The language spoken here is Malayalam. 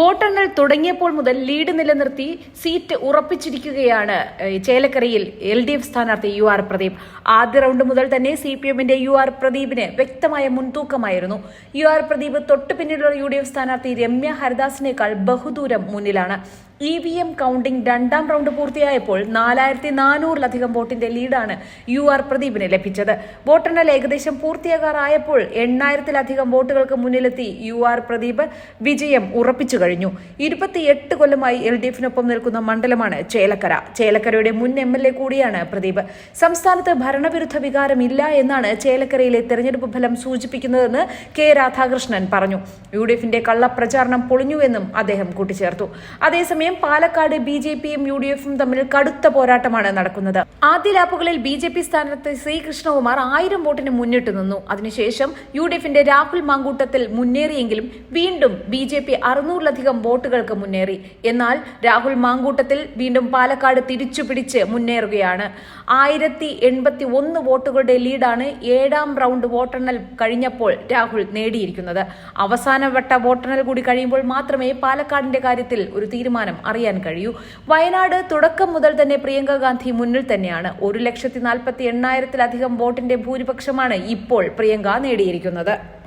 വോട്ടെണ്ണൽ തുടങ്ങിയപ്പോൾ മുതൽ ലീഡ് നിലനിർത്തി സീറ്റ് ഉറപ്പിച്ചിരിക്കുകയാണ് ചേലക്കരയിൽ എൽ ഡി എഫ് സ്ഥാനാർത്ഥി യു ആർ പ്രദീപ്. ആദ്യ റൗണ്ട് മുതൽ തന്നെ സി പി എമ്മിന്റെ യു ആർ പ്രദീപിന് വ്യക്തമായ മുൻതൂക്കമായിരുന്നു. യു ആർ പ്രദീപ് തൊട്ടു പിന്നിലുള്ള യു ഡി എഫ് സ്ഥാനാർത്ഥി രമ്യ ഹരിദാസിനേക്കാൾ ബഹുദൂരം മുന്നിലാണ്. ഇ വി എം കൌണ്ടിംഗ് രണ്ടാം റൗണ്ട് പൂർത്തിയായപ്പോൾ നാലായിരത്തി നാനൂറിലധികം വോട്ടിന്റെ ലീഡാണ് യു ആർ പ്രദീപിന് ലഭിച്ചത്. വോട്ടെണ്ണൽ ഏകദേശം പൂർത്തിയാകാറായപ്പോൾ എണ്ണായിരത്തിലധികം വോട്ടുകൾക്ക് മുന്നിലെത്തി യു ആർ പ്രദീപ് വിജയം ഉറപ്പിച്ചു കഴിഞ്ഞു. ഇരുപത്തിയെട്ട് കൊല്ലമായി എൽ ഡി എഫിനൊപ്പം നിൽക്കുന്ന മണ്ഡലമാണ് ചേലക്കര. ചേലക്കരയുടെ മുൻ എം എൽ എ കൂടിയാണ് പ്രദീപ്. സംസ്ഥാനത്ത് ഭരണവിരുദ്ധ വികാരം ഇല്ല എന്നാണ് ചേലക്കരയിലെ തെരഞ്ഞെടുപ്പ് ഫലം സൂചിപ്പിക്കുന്നതെന്ന് കെ രാധാകൃഷ്ണൻ പറഞ്ഞു. യു ഡി എഫിന്റെ കള്ളപ്രചാരണം പൊളിഞ്ഞുവെന്നും അദ്ദേഹം കൂട്ടിച്ചേർത്തു. അതേസമയം പാലക്കാട് ബി ജെ പിയും യു ഡി എഫും തമ്മിൽ കടുത്ത പോരാട്ടമാണ് നടക്കുന്നത്. ആദ്യ ലാപ്പുകളിൽ ബി ജെ പി സ്ഥാനാർത്ഥി ശ്രീകൃഷ്ണകുമാർ ആയിരം വോട്ടിന് മുന്നിട്ട് നിന്നു. അതിനുശേഷം യു ഡി എഫിന്റെ രാഹുൽ മാങ്കൂട്ടത്തിൽ മുന്നേറിയെങ്കിലും വീണ്ടും ബി ജെ പി അറുന്നൂറിലധികം വോട്ടുകൾക്ക് മുന്നേറി. എന്നാൽ രാഹുൽ മാങ്കൂട്ടത്തിൽ വീണ്ടും പാലക്കാട് തിരിച്ചുപിടിച്ച് മുന്നേറുകയാണ്. ആയിരത്തി എൺപത്തി ഒന്ന് വോട്ടുകളുടെ ലീഡാണ് ഏഴാം റൗണ്ട് വോട്ടെണ്ണൽ കഴിഞ്ഞപ്പോൾ രാഹുൽ നേടിയിരിക്കുന്നത്. അവസാനവട്ട വോട്ടെണ്ണൽ കൂടി കഴിയുമ്പോൾ മാത്രമേ പാലക്കാടിന്റെ കാര്യത്തിൽ ഒരു തീരുമാനം അറിയാൻ കഴിയൂ. വയനാട് തുടക്കം മുതൽ തന്നെ പ്രിയങ്ക ഗാന്ധി മുന്നിൽ തന്നെയാണ്. ഒരു ലക്ഷത്തി നാൽപ്പത്തി എണ്ണായിരത്തിലധികം വോട്ടിന്റെ ഭൂരിപക്ഷമാണ് ഇപ്പോൾ പ്രിയങ്ക നേടിയിരിക്കുന്നത്.